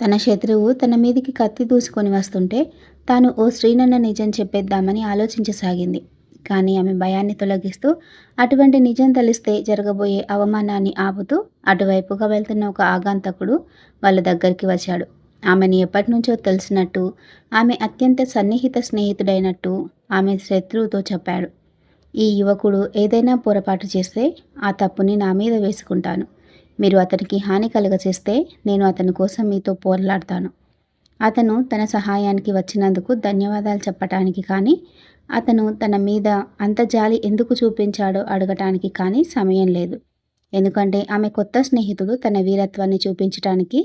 తన శత్రువు తన మీదికి కత్తి దూసుకొని వస్తుంటే తాను ఓ స్త్రీనన్న నిజం చెప్పేద్దామని ఆలోచించసాగింది. కానీ ఆమె భయాన్ని తొలగిస్తూ అటువంటి నిజం తెలిస్తే జరగబోయే అవమానాన్ని ఆపుతూ అటువైపుగా వెళ్తున్న ఒక ఆగాంతకుడు వాళ్ళ దగ్గరికి వచ్చాడు. ఆమెని ఎప్పటి నుంచో తెలిసినట్టు ఆమె అత్యంత సన్నిహిత స్నేహితుడైనట్టు ఆమె శత్రువుతో చెప్పాడు. ఈ యువకుడు ఏదైనా పొరపాటు చేస్తే ఆ తప్పుని నా మీద వేసుకుంటాను. మీరు అతనికి హాని కలుగచేస్తే నేను అతని కోసం మీతో పోరాడతాను. అతను తన సహాయానికి వచ్చినందుకు ధన్యవాదాలు చెప్పటానికి కానీ అతను తన మీద అంత జాలి ఎందుకు చూపించాడో అడగటానికి కానీ సమయం లేదు. ఎందుకంటే ఆమె కొత్త స్నేహితుడు తన వీరత్వాన్ని చూపించటానికి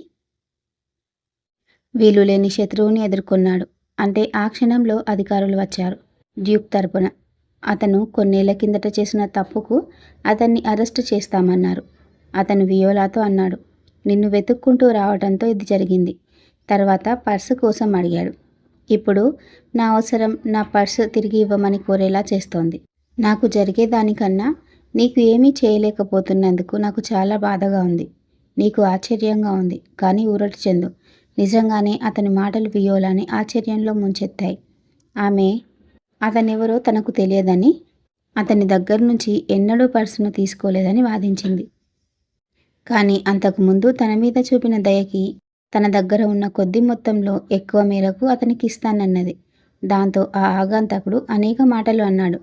వీలు లేని శత్రువుని ఎదుర్కొన్నాడు. అంటే ఆ క్షణంలో అధికారులు వచ్చారు. డ్యూక్ తరపున. అతను కొన్నేళ్ళ కిందట చేసిన తప్పుకు అతన్ని అరెస్టు చేస్తామన్నారు. అతను వియోలాతో అన్నాడు నిన్ను వెతుక్కుంటూ రావడంతో ఇది జరిగింది. తర్వాత పర్సు కోసం అడిగాడు ఇప్పుడు నా అవసరం నా పర్సు తిరిగి ఇవ్వమని కోరేలా చేస్తోంది. నాకు జరిగేదానికన్నా నీకు ఏమీ చేయలేకపోతున్నందుకు నాకు చాలా బాధగా ఉంది. నీకు ఆశ్చర్యంగా ఉంది కానీ ఊరటి చెందు. నిజంగానే అతని మాటలు వియోలాని ఆశ్చర్యంలో ముంచెత్తాయి. ఆమె అతనెవరో తనకు తెలియదని అతని దగ్గర నుంచి ఎన్నడూ పర్సును తీసుకోలేదని వాదించింది. కానీ అంతకుముందు తన మీద చూపిన దయకి తన దగ్గర ఉన్న కొద్ది మొత్తంలో ఎక్కువ మేరకు అతనికి ఇస్తానన్నది దాంతో ఆ ఆగాంతకుడు అనేక మాటలు అన్నాడు.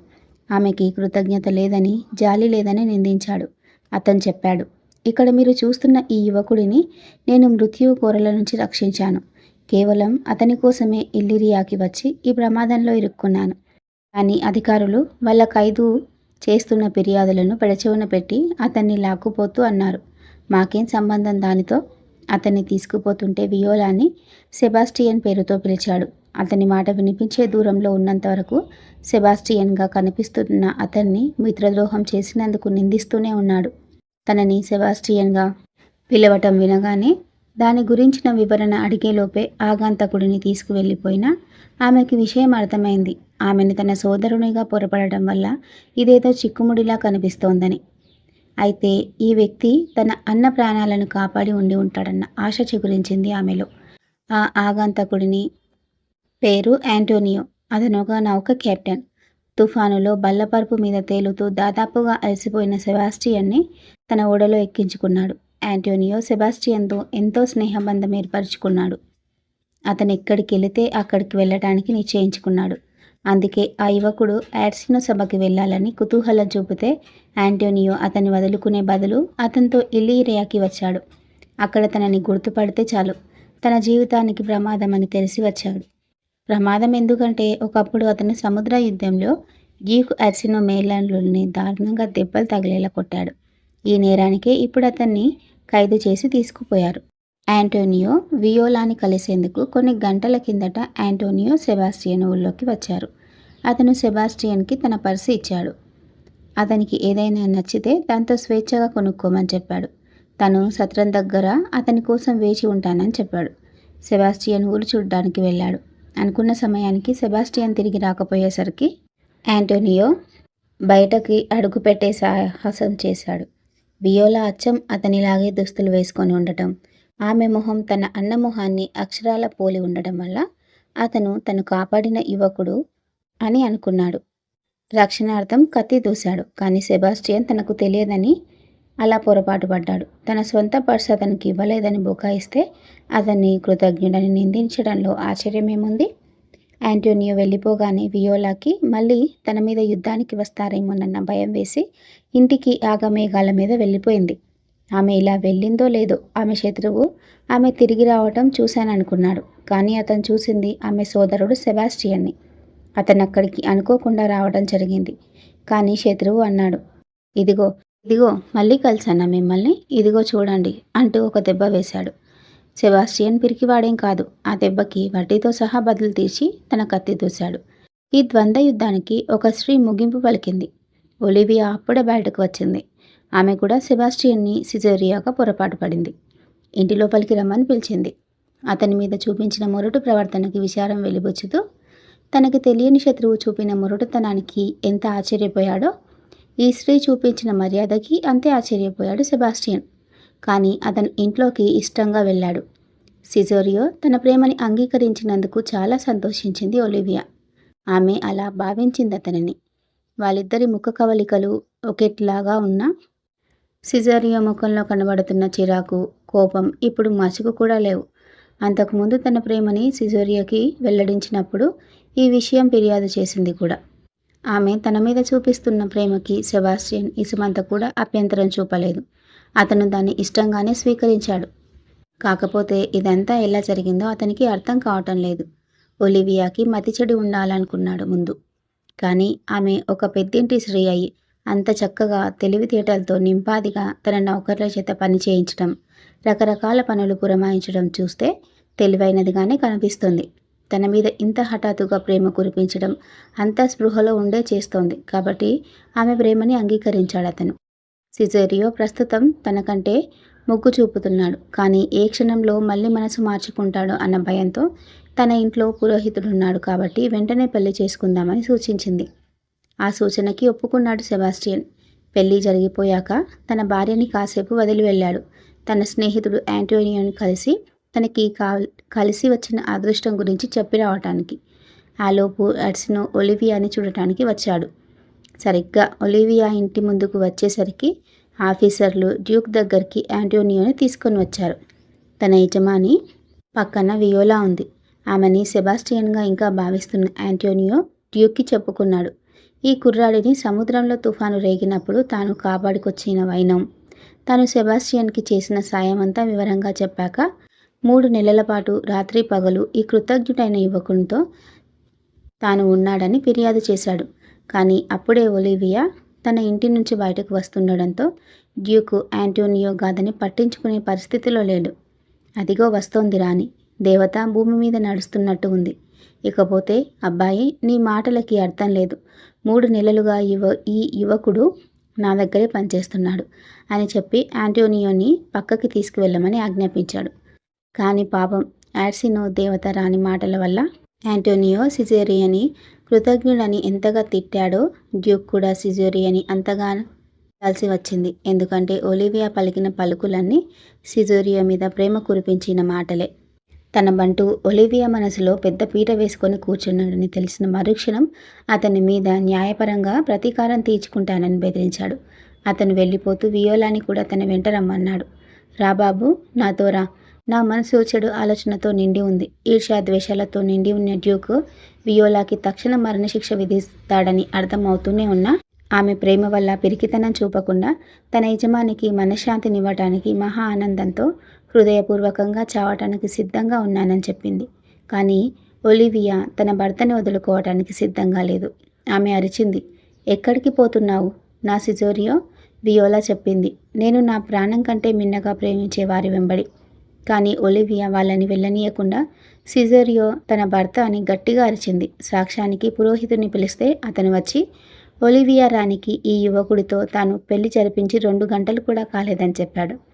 ఆమెకి కృతజ్ఞత లేదని జాలి లేదని నిందించాడు. అతను చెప్పాడు ఇక్కడ మీరు చూస్తున్న ఈ యువకుడిని నేను మృత్యువు కోరల నుంచి రక్షించాను. కేవలం అతని కోసమే ఇల్లిరియాకి వచ్చి ఈ ప్రమాదంలో ఇరుక్కున్నాను. కానీ అధికారులు వాళ్ళ ఖైదు చేస్తున్న ఫిర్యాదులను పెడచెవున పెట్టి అతన్ని లాక్కుపోతూ అన్నారు. మాకేం సంబంధం దానితో? అతన్ని తీసుకుపోతుంటే వియోలాని సెబాస్టియన్ పేరుతో పిలిచాడు. అతని మాట వినిపించే దూరంలో ఉన్నంత వరకు సెబాస్టియన్గా కనిపిస్తున్న అతన్ని మిత్రద్రోహం చేసినందుకు నిందిస్తూనే ఉన్నాడు. తనని సెబాస్టియన్గా పిలవటం వినగానే దాని గురించిన వివరణ అడిగేలోపే ఆగాంతకుడిని తీసుకువెళ్ళిపోయినా ఆమెకి విషయం అర్థమైంది. ఆమెను తన సోదరునిగా పొరపడటం వల్ల ఇదేదో చిక్కుముడిలా కనిపిస్తోందని. అయితే ఈ వ్యక్తి తన అన్న ప్రాణాలను కాపాడి ఉండి ఉంటాడన్న ఆశ చిగురించింది ఆమెలో. ఆ ఆగంతకుడిని పేరు యాంటోనియో అతను ఒక నౌక కెప్టెన్. తుఫానులో బల్లపరుపు మీద తేలుతూ దాదాపుగా అలసిపోయిన సెబాస్టియన్ని తన ఓడలో ఎక్కించుకున్నాడు. యాంటోనియో సెబాస్టియన్తో ఎంతో స్నేహబంధం ఏర్పరచుకున్నాడు. అతను ఎక్కడికి వెళితే అక్కడికి వెళ్ళటానికి నిశ్చయించుకున్నాడు. అందుకే ఆ యువకుడు యాడ్సినో సభకి వెళ్ళాలని కుతూహలం చూపితే యాంటోనియో అతన్ని వదులుకునే బదులు అతనితో ఇల్లీరియాకి వచ్చాడు. అక్కడ తనని గుర్తుపడితే చాలు. తన జీవితానికి ప్రమాదం అని తెలిసి వచ్చాడు. ప్రమాదం ఎందుకంటే ఒకప్పుడు అతను సముద్ర యుద్ధంలో గీకు అర్సినో మేలాండ్లని దారుణంగా దెబ్బలు తగిలేలా కొట్టాడు. ఈ నేరానికే ఇప్పుడు అతన్ని ఖైదు చేసి తీసుకుపోయారు. యాంటోనియో వియోలాని కలిసేందుకు కొన్ని గంటల కిందట యాంటోనియో సెబాస్టియన్ ఊళ్ళోకి వచ్చారు. అతను సెబాస్టియన్కి తన పర్సు ఇచ్చాడు. అతనికి ఏదైనా నచ్చితే దాంతో స్వేచ్ఛగా కొనుక్కోమని చెప్పాడు. తను సత్రం దగ్గర అతని కోసం వేచి ఉంటానని చెప్పాడు. సెబాస్టియన్ ఊరు చూడడానికి వెళ్ళాడు. అనుకున్న సమయానికి సెబాస్టియన్ తిరిగి రాకపోయేసరికి యాంటోనియో బయటకి అడుగు పెట్టే సాహసం చేశాడు. వియోలా అచ్చం అతనిలాగే దుస్తులు వేసుకొని ఉండటం ఆమె మొహం తన అన్న మొహాన్ని అక్షరాల పోలి ఉండడం వల్ల అతను తను కాపాడిన యువకుడు అని అనుకున్నాడు. రక్షణార్థం కత్తి దూశాడు. కానీ సెబాస్టియన్ తనకు తెలియదని అలా పొరపాటు పడ్డాడు. తన సొంత పర్స్ అతనికి ఇవ్వలేదని బుకాయిస్తే అతన్ని కృతజ్ఞుడని నిందించడంలో ఆశ్చర్యమేముంది? యాంటోనియో వెళ్ళిపోగానే వియోలాకి మళ్ళీ తన మీద యుద్ధానికి వస్తారేమోనన్న భయం వేసి ఇంటికి ఆగమేఘాల మీద వెళ్ళిపోయింది. ఆమె ఇలా వెళ్ళిందో లేదో ఆమె శత్రువు ఆమె తిరిగి రావటం చూశాననుకున్నాడు. కానీ అతను చూసింది ఆమె సోదరుడు సెబాస్టియన్ని. అతను అక్కడికి అనుకోకుండా రావడం జరిగింది. కానీ శత్రువు అన్నాడు ఇదిగో ఇదిగో మళ్ళీ కలిసానా మిమ్మల్ని? ఇదిగో చూడండి అంటూ ఒక దెబ్బ వేశాడు. సెబాస్టియన్ పిరికివాడేం కాదు. ఆ దెబ్బకి వడ్డీతో సహా బదులు తీసి తన కత్తి దూశాడు. ఈ ద్వంద్వ యుద్ధానికి ఒక స్త్రీ ముగింపు పలికింది. ఒలివియా అప్పుడే బయటకు వచ్చింది. ఆమె కూడా సెబాస్టియన్ని సిజేరియాగా పొరపాటు పడింది. ఇంటి లోపలికి రమ్మని పిలిచింది. అతని మీద చూపించిన మొరటు ప్రవర్తనకి విచారం వెలిబుచ్చుతూ తనకి తెలియని శత్రువు చూపిన మొరటుతనానికి ఎంత ఆశ్చర్యపోయాడో ఈ స్త్రీ చూపించిన మర్యాదకి అంతే ఆశ్చర్యపోయాడు సెబాస్టియన్. కానీ అతను ఇంట్లోకి ఇష్టంగా వెళ్ళాడు. సిజోరియో తన ప్రేమని అంగీకరించినందుకు చాలా సంతోషించింది ఒలివియా. ఆమె అలా భావించింది అతనిని. వాళ్ళిద్దరి ముఖ కవలికలు ఒకేట్లాగా ఉన్న సిజారియా ముఖంలో కనబడుతున్న చిరాకు కోపం ఇప్పుడు మసుగు కూడా లేవు. అంతకుముందు తన ప్రేమని సిజోరియాకి వెల్లడించినప్పుడు ఈ విషయం ఫిర్యాదు చేసింది కూడా. ఆమె తన మీద చూపిస్తున్న ప్రేమకి సెబాస్టియన్ ఇసుమంత కూడా అభ్యంతరం చూపలేదు. అతను దాన్ని ఇష్టంగానే స్వీకరించాడు. కాకపోతే ఇదంతా ఎలా జరిగిందో అతనికి అర్థం కావటం లేదు. ఒలివియాకి మతి చెడి ఉండాలనుకున్నాడు ముందు. కానీ ఆమె ఒక పెద్దింటి స్త్రీ అయి అంత చక్కగా తెలివితేటలతో నింపాదిగా తన నౌకర్ల చేత పని చేయించడం రకరకాల పనులు పురమాయించడం చూస్తే తెలివైనదిగానే కనిపిస్తుంది. తన మీద ఇంత హఠాత్తుగా ప్రేమ కురిపించడం అంత స్పృహలో ఉండే చేస్తోంది కాబట్టి ఆమె ప్రేమని అంగీకరించాడు అతను సిజేరియో ప్రస్తుతం తనకంటే మొగ్గు చూపుతున్నాడు కానీ ఏ క్షణంలో మళ్ళీ మనసు మార్చుకుంటాడో అన్న భయంతో తన ఇంట్లో పురోహితుడున్నాడు కాబట్టి వెంటనే పెళ్ళి చేసుకుందామని సూచించింది. ఆ సూచనకి ఒప్పుకున్నాడు సెబాస్టియన్. పెళ్ళి జరిగిపోయాక తన భార్యని కాసేపు వదిలి వెళ్ళాడు. తన స్నేహితుడు యాంటోనియోని కలిసి తనకి కాల్ కలిసి వచ్చిన అదృష్టం గురించి చెప్పి రావటానికి ఆలోపు ఎడ్స్ను ఒలివియాని చూడటానికి వచ్చాడు. సరిగ్గా ఒలివియా ఇంటి ముందుకు వచ్చేసరికి ఆఫీసర్లు డ్యూక్ దగ్గరికి యాంటోనియోని తీసుకొని వచ్చారు. తన యజమాని పక్కన వియోలా ఉంది. ఆమెని సెబాస్టియన్గా ఇంకా భావిస్తున్న యాంటోనియో డ్యూక్కి చెప్పుకున్నాడు. ఈ కుర్రాడిని సముద్రంలో తుఫాను రేగినప్పుడు తాను కాపాడుకొచ్చిన వైనం. తాను సెబాస్టియన్కి చేసిన సాయం అంతా వివరంగా చెప్పాక మూడు నెలల పాటు రాత్రి పగలు ఈ కృతజ్ఞుడైన యువకునితో తాను ఉన్నాడని ఫిర్యాదు చేశాడు. కానీ అప్పుడే ఒలివియా తన ఇంటి నుంచి బయటకు వస్తుండడంతో డ్యూకు యాంటోనియో గాథని పట్టించుకునే పరిస్థితిలో లేడు. అదిగో వస్తోంది రాని దేవత భూమి మీద నడుస్తున్నట్టు ఉంది. ఇకపోతే అబ్బాయి నీ మాటలకి అర్థం లేదు. మూడు నెలలుగా యువ ఈ యువకుడు నా దగ్గరే పనిచేస్తున్నాడు అని చెప్పి యాంటోనియోని పక్కకి తీసుకువెళ్ళమని ఆజ్ఞాపించాడు. కానీ పాపం యాడ్సినో దేవత రాని మాటల వల్ల యాంటోనియో సిజేరియని కృతజ్ఞుడని ఎంతగా తిట్టాడో డ్యూక్ కూడా సిజోరియని అంతగా కలిసి వచ్చింది. ఎందుకంటే ఒలివియా పలికిన పలుకులన్నీ సిజోరియో మీద ప్రేమ కురిపించిన మాటలే. తన బంటు ఒలివియా మనసులో పెద్ద పీట వేసుకొని కూర్చున్నాడని తెలిసిన మరుక్షణం అతని మీద న్యాయపరంగా ప్రతీకారం తీర్చుకుంటానని బెదిరించాడు. అతను వెళ్ళిపోతూ వియోలాని కూడా తన వెంట రమ్మన్నాడు. రా బాబు నాతో రా. నా మనసు చెడు ఆలోచనతో నిండి ఉంది. ఈర్ష్యాద్వేషాలతో నిండి ఉన్న డ్యూక్ వియోలాకి తక్షణ మరణశిక్ష విధిస్తాడని అర్థమవుతూనే ఉన్నా ఆమె ప్రేమ వల్ల పిరికితనం చూపకుండా తన యజమానికి మనశ్శాంతినివ్వటానికి మహా ఆనందంతో హృదయపూర్వకంగా చావటానికి సిద్ధంగా ఉన్నానని చెప్పింది. కానీ ఒలివియా తన భర్తని వదులుకోవటానికి సిద్ధంగా లేదు. ఆమె అరిచింది. ఎక్కడికి పోతున్నావు? నా సిజోరియో వియోలా చెప్పింది. నేను నా ప్రాణం కంటే మిన్నగా ప్రేమించే వారి వెంబడి. కానీ ఒలివియా వాళ్ళని వెళ్ళనీయకుండా సిజోరియో తన భర్త అని గట్టిగా అరిచింది. సాక్ష్యానికి పురోహితుని పిలిస్తే అతను వచ్చి ఒలివియా రాణికి ఈ యువకుడితో తాను పెళ్ళి జరిపించి రెండు గంటలు కూడా కాలేదని చెప్పాడు.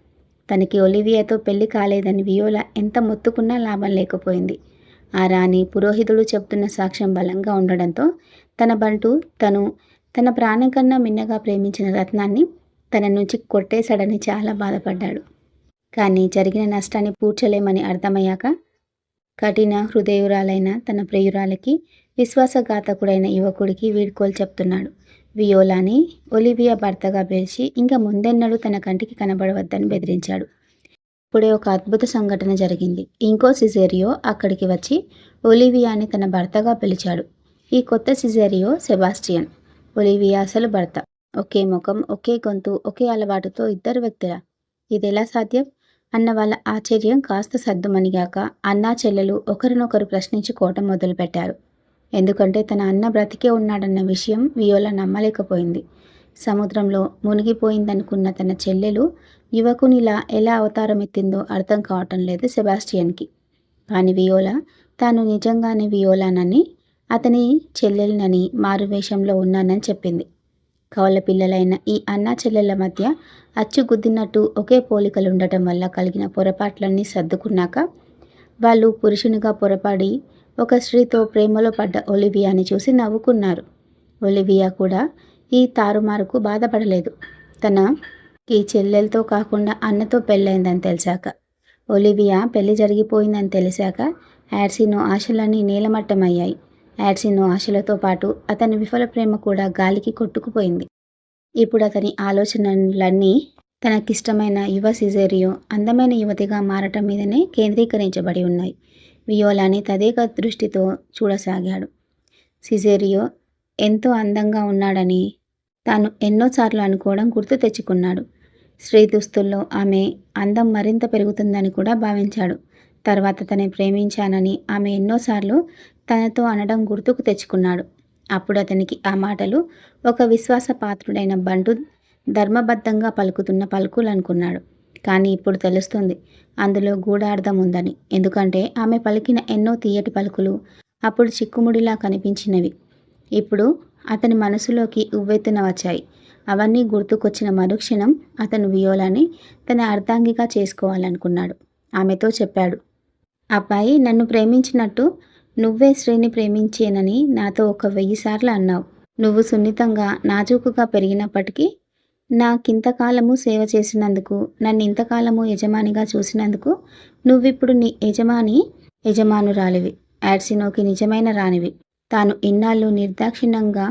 తనకి ఒలివియాతో పెళ్ళి కాలేదని వియోలా ఎంత మొత్తుకున్నా లాభం లేకపోయింది. ఆ రాణి పురోహితుడు చెప్తున్న సాక్ష్యం బలంగా ఉండడంతో తన బంటు తను తన ప్రాణం కన్నా మిన్నగా ప్రేమించిన రత్నాన్ని తన నుంచి కొట్టేశాడని చాలా బాధపడ్డాడు. కానీ జరిగిన నష్టాన్ని పూడ్చలేమని అర్థమయ్యాక కఠిన హృదయురాలైన తన ప్రియురాలకి విశ్వాసఘాతకుడైన యువకుడికి వీడ్కోలు చెప్తున్నాడు. వియోలాని ఒలివియా భర్తగా పిలిచి ఇంకా ముందెన్నడూ తన కంటికి కనబడవద్దని బెదిరించాడు. ఇప్పుడే ఒక అద్భుత సంఘటన జరిగింది. ఇంకో సిజేరియో అక్కడికి వచ్చి ఒలివియాని తన భర్తగా పిలిచాడు. ఈ కొత్త సిజేరియో సెబాస్టియన్. ఒలివియా అసలు భర్త. ఒకే ముఖం ఒకే గొంతు ఒకే అలవాటుతో ఇద్దరు వ్యక్తుల. ఇది ఎలా సాధ్యం? అన్న వాళ్ళ ఆశ్చర్యం కాస్త సద్దుమణిగాక అన్నా చెల్లెలు ఒకరినొకరు ప్రశ్నించుకోవటం మొదలుపెట్టారు. ఎందుకంటే తన అన్న బ్రతికే ఉన్నాడన్న విషయం వియోల నమ్మలేకపోయింది. సముద్రంలో మునిగిపోయిందనుకున్న తన చెల్లెలు యువకునిలా ఎలా అవతారం ఎత్తిందో అర్థం కావటం లేదు సెబాస్టియన్కి. కానీ వియోల తాను నిజంగానే వియోలానని అతని చెల్లెలనని మారువేషంలో ఉన్నానని చెప్పింది. కవల పిల్లలైన ఈ అన్నా చెల్లెల మధ్య అచ్చుగుద్దినట్టు ఒకే పోలికలు ఉండటం వల్ల కలిగిన పొరపాట్లన్నీ సర్దుకున్నాక వాళ్ళు పురుషునిగా పొరపాడి ఒక స్త్రీతో ప్రేమలో పడ్డ ఒలివియాని చూసి నవ్వుకున్నారు. ఒలివియా కూడా ఈ తారుమారుకు బాధపడలేదు. తన ఈ చెల్లెలతో కాకుండా అన్నతో పెళ్ళైందని తెలిసాక. ఒలివియా పెళ్ళి జరిగిపోయిందని తెలిసాక యాడ్సినో ఆశలన్నీ నీలమట్టమయ్యాయి. యాడ్సినో ఆశలతో పాటు అతని విఫల ప్రేమ కూడా గాలికి కొట్టుకుపోయింది. ఇప్పుడు అతని ఆలోచనలన్నీ తనకిష్టమైన యువ సిజేరియో అందమైన యువతిగా మారటం మీదనే కేంద్రీకరించబడి ఉన్నాయి. వియోలాని తదేక దృష్టితో చూడసాగాడు. సిజేరియో ఎంతో అందంగా ఉన్నాడని తాను ఎన్నోసార్లు అనుకోవడం గుర్తు తెచ్చుకున్నాడు. స్త్రీ దుస్తుల్లో ఆమె అందం మరింత పెరుగుతుందని కూడా భావించాడు. తర్వాత తనే ప్రేమించానని ఆమె ఎన్నోసార్లు తనతో అనడం గుర్తుకు తెచ్చుకున్నాడు. అప్పుడు అతనికి ఆ మాటలు ఒక విశ్వాసపాత్రుడైన బంటు ధర్మబద్ధంగా పలుకుతున్న పలుకులు అనుకున్నాడు కానీ ఇప్పుడు తెలుస్తుంది. అందులో గూఢార్థం ఉందని. ఎందుకంటే ఆమె పలికిన ఎన్నో తీయటి పలుకులు అప్పుడు చిక్కుముడిలా కనిపించినవి. ఇప్పుడు అతని మనసులోకి ఉవ్వెత్తున వచ్చాయి. అవన్నీ గుర్తుకొచ్చిన మరుక్షణం అతను వియోలాని తన అర్ధాంగిగా చేసుకోవాలనుకున్నాడు. ఆమెతో చెప్పాడు అబ్బాయి నన్ను ప్రేమించినట్టు నువ్వే శ్రీని ప్రేమించేనని నాతో ఒక వెయ్యి సార్లు అన్నావు. నువ్వు సున్నితంగా నాజూకుగా పెరిగినప్పటికీ నాకింతకాలము సేవ చేసినందుకు నన్ను ఇంతకాలము యజమానిగా చూసినందుకు నువ్విప్పుడు నీ యజమాని యజమానురాలివి. యాడ్సినోకి నిజమైన రానివి తాను ఇన్నాళ్ళు నిర్దాక్షిణ్యంగా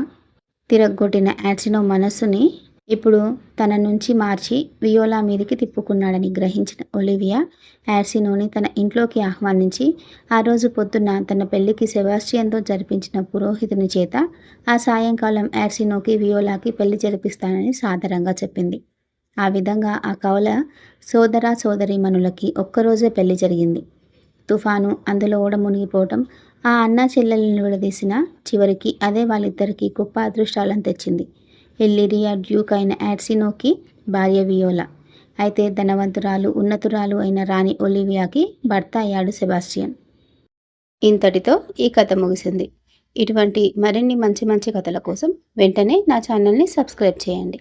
తిరగొట్టిన యాడ్సినో మనస్సుని ఇప్పుడు తన నుంచి మార్చి వియోలా మీదికి తిప్పుకున్నాడని గ్రహించిన ఒలివియా యార్సినోని తన ఇంట్లోకి ఆహ్వానించి ఆ రోజు పొద్దున్న తన పెళ్ళికి సెబాస్టియన్తో జరిపించిన పురోహితుని చేత ఆ సాయంకాలం యార్సినోకి వియోలాకి పెళ్ళి జరిపిస్తానని సాదరంగా చెప్పింది. ఆ విధంగా ఆ కవల సోదర సోదరీమణులకి ఒక్కరోజే పెళ్ళి జరిగింది. తుఫాను అందులో ఓడ మునిగిపోవటం ఆ అన్నా చెల్లెలను విడదీసిన చివరికి అదే వాళ్ళిద్దరికీ గొప్ప అదృష్టాలను తెచ్చింది. ఎల్లిరియా డ్యూక్ అయిన యాడ్సినోకి భార్య వియోలా. అయితే ధనవంతురాలు ఉన్నతురాలు అయిన రాణి ఒలివియాకి భర్త అయ్యాడు సెబాస్టియన్. ఇంతటితో ఈ కథ ముగిసింది. ఇటువంటి మరిన్ని మంచి మంచి కథల కోసం వెంటనే నా ఛానల్ని సబ్స్క్రైబ్ చేయండి.